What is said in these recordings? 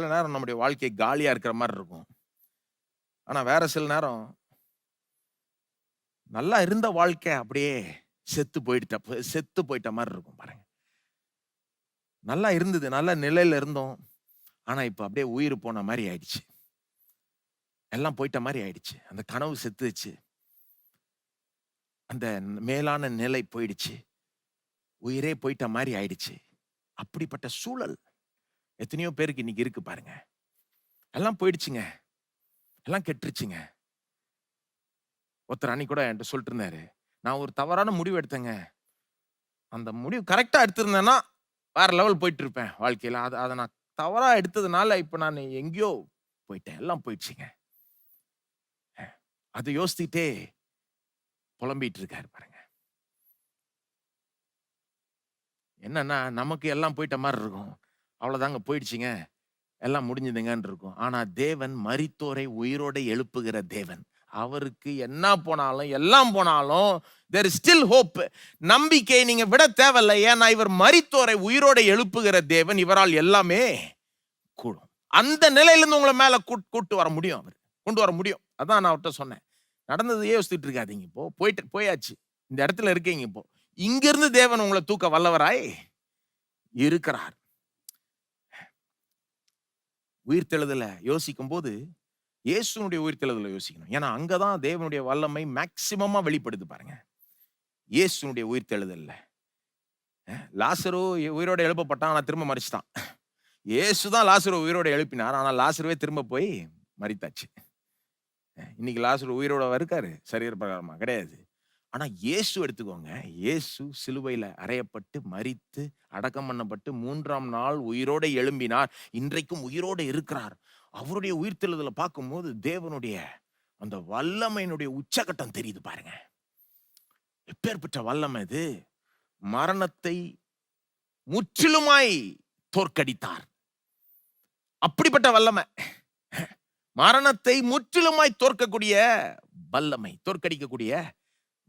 சில நேரம் நம்முடைய வாழ்க்கை காலியா இருக்கிற மாதிரி இருக்கும். ஆனா வேற சில நேரம் நல்லா இருந்த வாழ்க்கை அப்படியே செத்து போயிட்ட செத்து போயிட்ட மாதிரி இருக்கும் பாருங்க. நல்லா இருந்தது நல்ல நிலையில இருந்தோம். ஆனா இப்ப அப்படியே உயிர் போன மாதிரி ஆயிடுச்சு. எல்லாம் போயிட்ட மாதிரி ஆயிடுச்சு. அந்த கனவு செத்துச்சு. அந்த மேலான நிலை போயிடுச்சு. உயிரே போயிட்ட மாதிரி ஆயிடுச்சு. அப்படிப்பட்ட சூழல். எத்தனையோ பேருக்கு இன்னைக்கு இருக்கு பாருங்க. எல்லாம் போயிடுச்சுங்க. எல்லாம் கெட்டுருச்சுங்க. ஒருத்தர் அன்னைக்கு கூட என்கிட்ட சொல்லிட்டு இருந்தாரு. நான் ஒரு தவறான முடிவு எடுத்தேங்க. அந்த முடிவு கரெக்டாக எடுத்திருந்தேன்னா வேற லெவல் போயிட்டு இருப்பேன் வாழ்க்கையில். அதை அதை நான் தவறாக எடுத்ததுனால இப்போ நான் எங்கேயோ போயிட்டேன். எல்லாம் போயிடுச்சுங்க. அதை யோசித்துட்டே புலம்பிட்டு இருக்காரு பாருங்க. என்னன்னா நமக்கு எல்லாம் போயிட்ட மாதிரி இருக்கும். அவ்வளோதாங்க போயிடுச்சுங்க. எல்லாம் முடிஞ்சுதுங்கன்னு இருக்கும் ஆனால் தேவன் மரித்தோரை உயிரோட எழுப்புகிற தேவன். அவருக்கு என்ன போனாலும் எல்லாம் போனாலும் தேர் ஸ்டில் ஹோப் நம்பிக்கை நீங்கள் விட தேவையில்லை. ஏன்னா இவர் மரித்தோரை உயிரோட எழுப்புகிற தேவன். இவரால் எல்லாமே கூடும். அந்த நிலையிலேருந்து உங்களை மேலே கூட்- கூட்டு வர முடியும் அவர். கொண்டு வர முடியும். அதான் நான் அவர்கிட்ட சொன்னேன். நடந்ததையே யோசித்துட்டு இருக்காதீங்க இப்போ. போயிட்டு போயாச்சு. இந்த இடத்துல இருக்கீங்க இப்போ. இங்கிருந்து தேவன் உங்களை தூக்க வல்லவராய் இருக்கிறார். உயிர்த்தெழுதல யோசிக்கும் போது இயேசுனுடைய உயிர்த்தெழுதல யோசிக்கணும். ஏன்னா அங்கதான் தேவனுடைய வல்லமை மேக்சிமமா வெளிப்படுது பாருங்க. இயேசுனுடைய உயிர்த்தெழுதல்ல. லாசரோ உயிரோட எழுப்பப்பட்டான் ஆனா திரும்ப மறிச்சிட்டான் இயேசு தான் லாசரு உயிரோட எழுப்பினார் ஆனால் லாசருவே திரும்ப போய் மறித்தாச்சு இன்னைக்கு லாசரு உயிரோட இருக்காரு? சரீர பிரகாரமா கிடையாது. ஆனா இயேசு எடுத்துக்கோங்க. இயேசு சிலுவையில அறையப்பட்டு மறித்து அடக்கம் பண்ணப்பட்டு மூன்றாம் நாள் உயிரோடு எழும்பினார். இன்றைக்கும் உயிரோடு இருக்கிறார். அவருடைய உயிர்த்தெழுதலை பார்க்கும்போது தேவனுடைய அந்த வல்லமையினுடைய உச்சகட்டம் தெரியுது பாருங்க. எப்பேற்பட்ட வல்லமை இது? மரணத்தை முற்றிலுமாய் தோற்கடித்தார். அப்படிப்பட்ட வல்லமை. மரணத்தை முற்றிலுமாய் தோற்கக்கூடிய வல்லமை தோற்கடிக்கக்கூடிய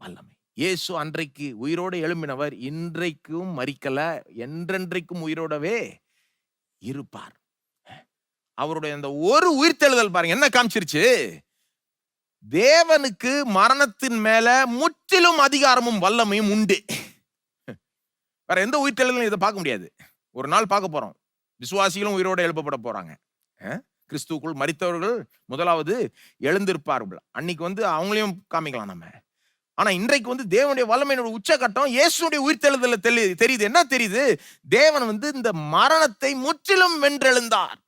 வல்லமை. இயேசு அன்றைக்கு உயிரோடு எழும்பினவர் இன்றைக்கும் மறிக்கல என்றென்றைக்கும் உயிரோடவே இருப்பார். அவருடைய அந்த ஒரு உயிர்த்தெழுதல் பாருங்க என்ன காமிச்சிருச்சு? தேவனுக்கு மரணத்தின் மேல முற்றிலும் அதிகாரமும் வல்லமையும் உண்டு. வேற எந்த உயிர்த்தெழுதலும் இதை பார்க்க முடியாது. ஒரு நாள் பார்க்க போறோம். விசுவாசிகளும் உயிரோடு எழுப்பப்பட போறாங்க. கிறிஸ்துக்குள் கிறிஸ்துவுக்குள் மரித்தவர்கள் முதலாவது எழுந்திருப்பார்கள். அன்னைக்கு வந்து அவங்களையும் காமிக்கலாம் நம்ம ஆனா இன்றைக்கு வந்து தேவனுடைய வல்லமையினோட உச்சகட்டம் இயேசுடைய உயிர்த்தெழுதல தெளி தெரியுது. என்ன தெரியுது? தேவன் வந்து இந்த மரணத்தை முற்றிலும் வென்றெழுந்தார்.